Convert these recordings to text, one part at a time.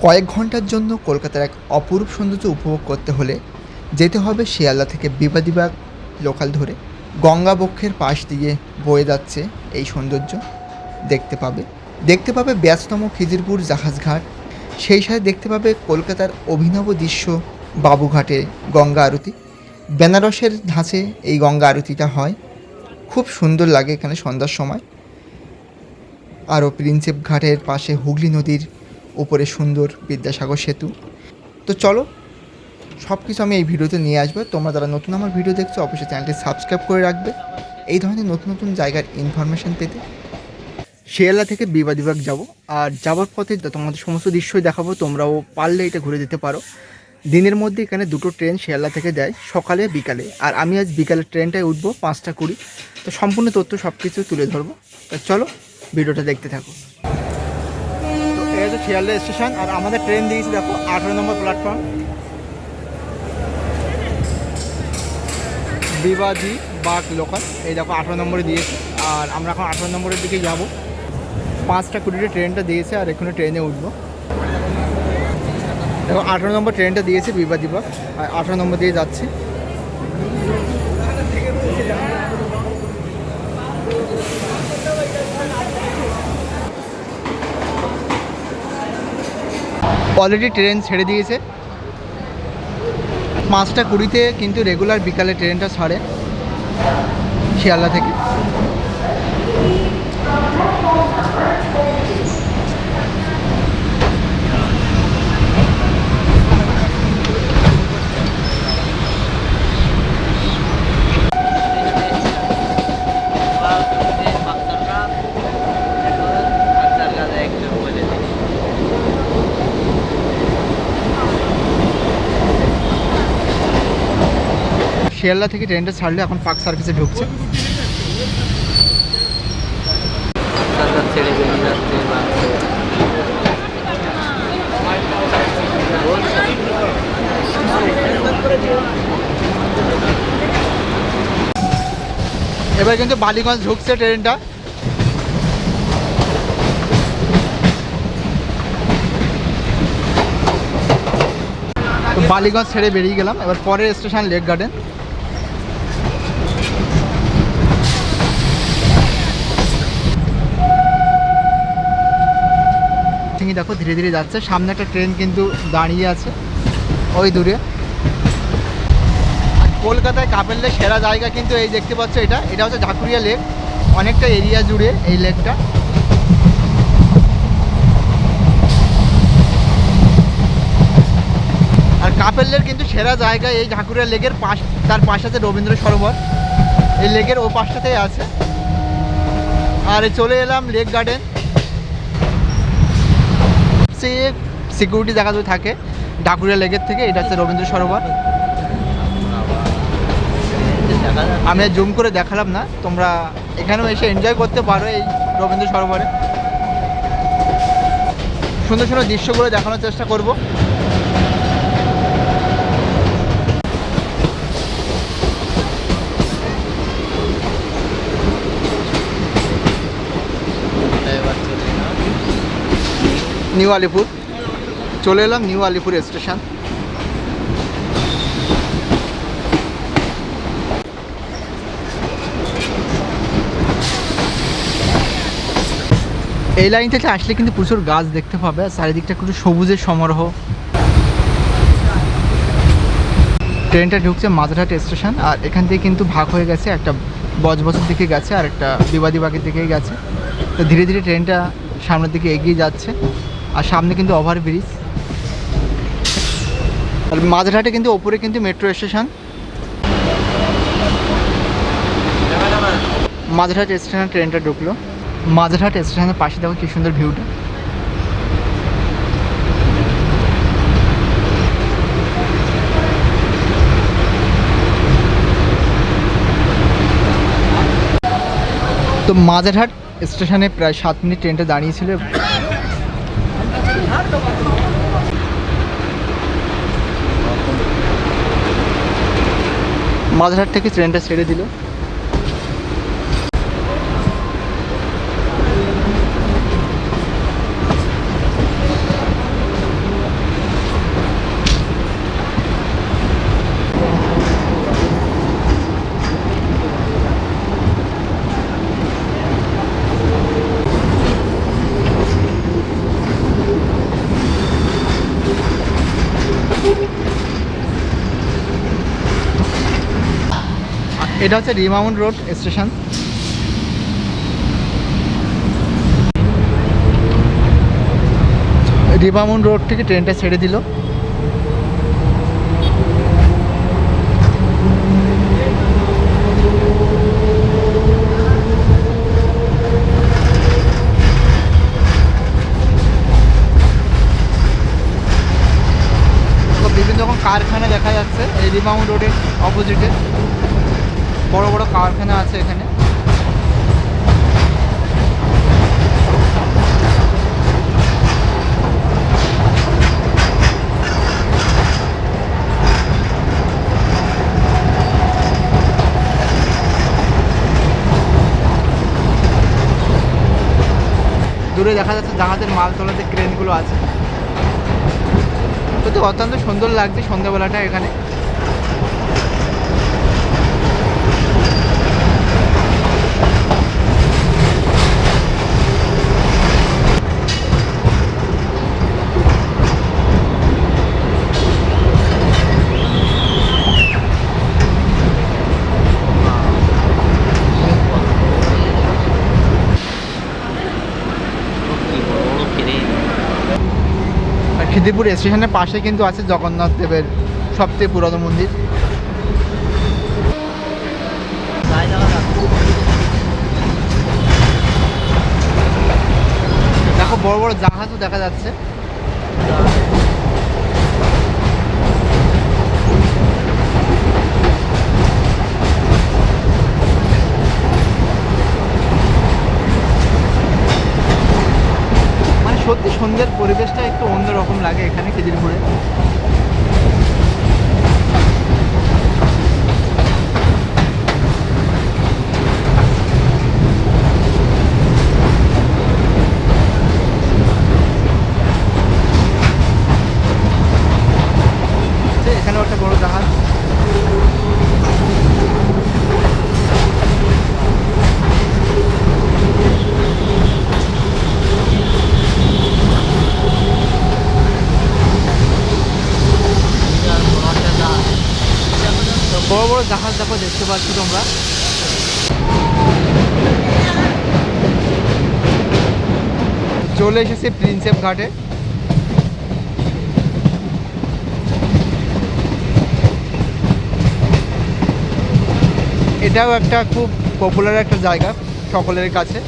কয়েক ঘণ্টার জন্য কলকাতার এক অপরূপ সৌন্দর্য উপভোগ করতে হলে যেতে হবে শিয়ালদা থেকে বিবাদিবাগ লোকাল ধরে। গঙ্গাবক্ষের পাশ দিয়ে বয়ে যাচ্ছে এই সৌন্দর্য। দেখতে পাবে। দেখতে পাবে ব্যস্ততম খিজিরপুর জাহাজঘাট সেই সাথে দেখতে পাবে কলকাতার অভিনব দৃশ্য বাবুঘাটে গঙ্গা আরতি। বেনারসের ধাঁচে এই গঙ্গা আরতিটা হয়। খুব সুন্দর লাগে এখানে সন্ধ্যার সময়। আরও প্রিন্সেপ ঘাটের পাশে হুগলি নদীর উপরে সুন্দর বিদ্যাসাগর সেতু। তো চলো সব কিছু আমি এই ভিডিওতে নিয়ে আসব। তোমরা যারা নতুন আমার ভিডিও দেখছ, অবশ্যই চ্যানেলটি সাবস্ক্রাইব করে রাখবে। এই ধরনের নতুন নতুন জায়গার ইনফরমেশন পেতে শিয়ালদা থেকে বিবাদ বিভাগ যাব। আর যাওয়ার পথে তোমাদের সমস্ত দৃশ্যই দেখাবো। তোমরাও পারলে এটা ঘুরে যেতে পারো। দিনের মধ্যে এখানে দুটো ট্রেন শিয়ালদা থেকে দেয় সকালে, বিকালে। আর আমি আজ বিকালের ট্রেনটায় উঠবো পাঁচটা কুড়ি। তো সম্পূর্ণ তথ্য সব কিছু তুলে ধরবো। তো চলো, ভিডিওটা দেখতে থাকো। শিয়ালদা স্টেশন আর আমাদের ট্রেন দিয়েছি, দেখো, আঠেরো নম্বর প্ল্যাটফর্ম বিবাদী বাগ লোকাল এই দেখো, আঠেরো নম্বরে দিয়েছে। আর আমরা এখন আঠেরো নম্বরের দিকে যাব। পাঁচটা কুড়িতে ট্রেনটা দিয়েছে আর এখানে ট্রেনে উঠবো। দেখো, আঠেরো নম্বর ট্রেনটা দিয়েছে বিবাদী বাগ আর আঠেরো নম্বর দিয়ে যাচ্ছে। অলরেডি ট্রেন ছেড়ে দিয়েছে। পাঁচটা কুড়িতে কিন্তু রেগুলার বিকালে ট্রেনটা ছাড়ে। শিয়ালদা থেকে। শিয়ালদা থেকে ট্রেনটা ছাড়লে এখন পার্ক সার্ভিসে ঢুকছে। এবার কিন্তু বালিগঞ্জ ঢুকছে ট্রেনটা। বালিগঞ্জ ছেড়ে বেরিয়ে গেলাম। এবার পরের স্টেশন লেক গার্ডেন। ঠিকই দেখো ধীরে ধীরে যাচ্ছে। সামনে একটা ট্রেন কিন্তু দাঁড়িয়ে আছে ওই দূরে। কলকাতায় কাপেল সেরা জায়গা কিন্তু এই দেখতে পাচ্ছ এটা। এটা হচ্ছে ঢাকুরিয়া লেক। অনেকটা এরিয়া জুড়ে এই লেকটা। আর কাপেলদের কিন্তু সেরা জায়গা এই ঢাকুরিয়া লেকের পাশ, তার পাশে আছে রবীন্দ্র সরোবর। এই লেকের ও পাশটাতেই আছে। আর চলে এলাম লেক গার্ডেন। সে সিকিউরিটি দেখা যদি থাকে ঢাকুরিয়া লেকের থেকে, এটা হচ্ছে রবীন্দ্র সরোবর। আমি জুম করে দেখালাম না, তোমরা এখানেও এসে এনজয় করতে পারো এই রবীন্দ্র সরোবরে। সুন্দর সুন্দর দৃশ্যগুলো দেখানোর চেষ্টা করব এবার চলে এলাম। নিউ আলিপুর। চলে এলাম নিউ আলিপুর স্টেশন। এই লাইন থেকে আসলে কিন্তু প্রচুর গাছ দেখতে পাবে চারিদিকটা একটু সবুজের সমারোহ। ট্রেনটা ঢুকছে মাঝরাট স্টেশন, আর এখান থেকে কিন্তু ভাগ হয়ে গেছে একটা বজবজের দিকে গেছে, আর একটা বিবাদীবাগের দিকেই গেছে। তো ধীরে ধীরে ট্রেনটা সামনের দিকে এগিয়ে যাচ্ছে। আর সামনে কিন্তু ওভারব্রিজ। আর মাঝরাটে কিন্তু ওপরে কিন্তু মেট্রো স্টেশন। মাঝরাট স্টেশনে ট্রেনটা ঢুকলো। মাঝরাট স্টেশনের পাশে দেখো কি সুন্দর ভিউটা। তো মাঝেরহাট স্টেশনে প্রায় সাত মিনিট ট্রেনটা দাঁড়িয়েছিল মাঝেরহাট থেকে ট্রেনটা ছেড়ে দিল। এটা হচ্ছে Remount Road station. Remount Road থেকে ট্রেনটা ছেড়ে দিল। বিভিন্ন রকম কারখানা দেখা যাচ্ছে এই রিমাউন্ট রোডের অপোজিটে বড় বড় কারখানা আছে এখানে। দূরে দেখা যাচ্ছে জাহাজের মাল তোলাতে ক্রেনগুলো আছে। তো অত্যন্ত সুন্দর লাগছে সন্ধ্যাবেলাটা এখানে। খিদিরপুর স্টেশনের পাশে কিন্তু আছে জগন্নাথ দেবের সবচেয়ে পুরনো মন্দির। দেখো বড় বড় জাহাজও দেখা যাচ্ছে। পরিবেশটা একটু অন্যরকম লাগে এখানে খিদিরপুরে আছে, এখানেও একটা বড় জাহাজ বিরাট বড় একটা জাহাজ। তো বড় বড় জাহাজ দেখো দেখতে পাচ্ছ তোমরা। চলে এসেছি প্রিন্সেপ ঘাটে। এটাও একটা খুব পপুলার একটা জায়গা সকলের কাছে।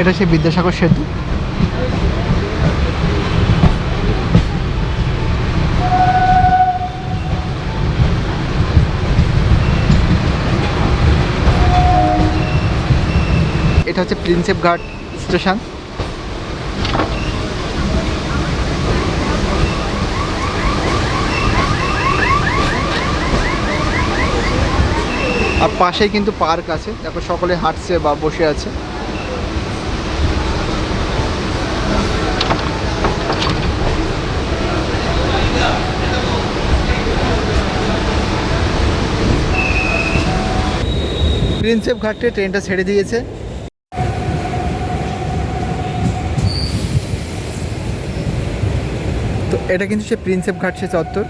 এটা সেই বিদ্যাসাগর সেতু। এটা হচ্ছে প্রিন্সেপ ঘাট স্টেশন। আর পাশেই কিন্তু পার্ক আছে দেখো সকলে হাঁটছে বা বসে আছে। প্রিন্সেপ ঘাটে ট্রেনটা ছেড়ে দিয়েছে। তো এটা কিন্তু সে প্রিন্সেপ ঘাট, সে চত্বর।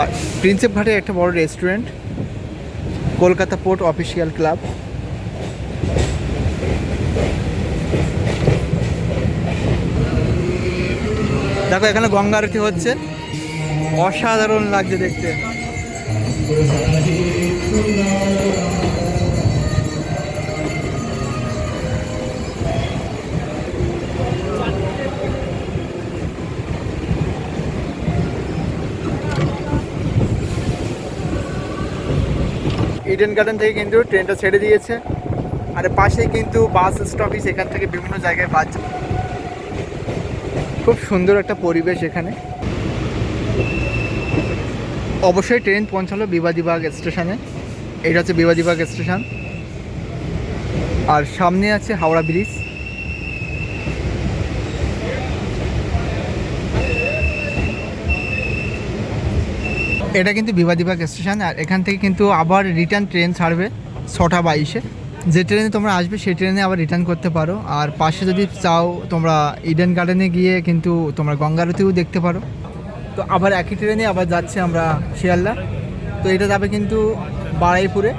আর প্রিন্সেপ ঘাটে একটা বড় restaurant Kolkata Port Official Club দেখো, এখানে গঙ্গা আরতি হচ্ছে? অসাধারণ লাগছে দেখতে। ইডেন গার্ডেন থেকে কিন্তু ট্রেনটা ছেড়ে দিয়েছে। আর পাশেই কিন্তু বাস স্টপেজ এখান থেকে বিভিন্ন জায়গায় বাস খুব সুন্দর একটা পরিবেশ এখানে। অবশ্যই ট্রেন পৌঁছালো বিবাদীবাগ স্টেশনে। এটা হচ্ছে বিবাদীবাগ স্টেশন। আর সামনে আছে হাওড়া ব্রিজ। এটা কিন্তু বিবাদীবাগ স্টেশন, আর এখান থেকে কিন্তু আবার রিটার্ন ট্রেন ছাড়বে ছটা বাইশে। যে ট্রেনে তোমরা আসবে, সেই ট্রেনে আবার রিটার্ন করতে পারো। আর পাশে যদি চাও, তোমরা ইডেন গার্ডেনে গিয়ে কিন্তু তোমরা গঙ্গারতিও দেখতে পারো। তো আবার একই ট্রেনে আবার যাচ্ছে আমরা শিয়ালদা। তো এটা যাবে কিন্তু বাড়াইপুরে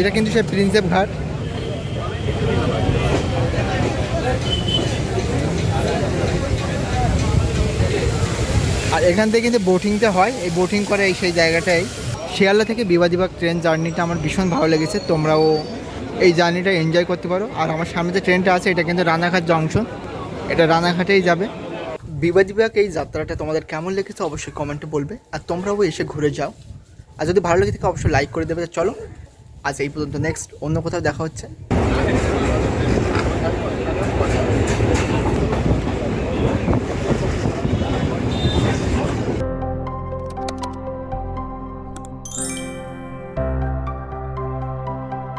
এটা কিন্তু সে প্রিন্সেপ ঘাট। আর এখান থেকে কিন্তু বোটিংটা হয়। এই বোটিং করে এই সেই জায়গাটাই। শিয়ালদা থেকে বিবাদীবাগ ট্রেন জার্নিটা আমার ভীষণ ভালো লেগেছে। তোমরাও এই জার্নিটা এনজয় করতে পারো। আর আমার সামনে যে ট্রেনটা আছে, এটা কিন্তু রানাঘাট জংশন এটা রানাঘাটেই যাবে। বিবাদীবাগ এই যাত্রাটা তোমাদের কেমন লেগেছে অবশ্যই কমেন্টে বলবে। আর তোমরাও এসে ঘুরে যাও। আর যদি ভালো লেগে থাকে, অবশ্যই লাইক করে দেবে। চলো আজ এই পর্যন্ত নেক্সট অন্য কোথাও দেখা হচ্ছে।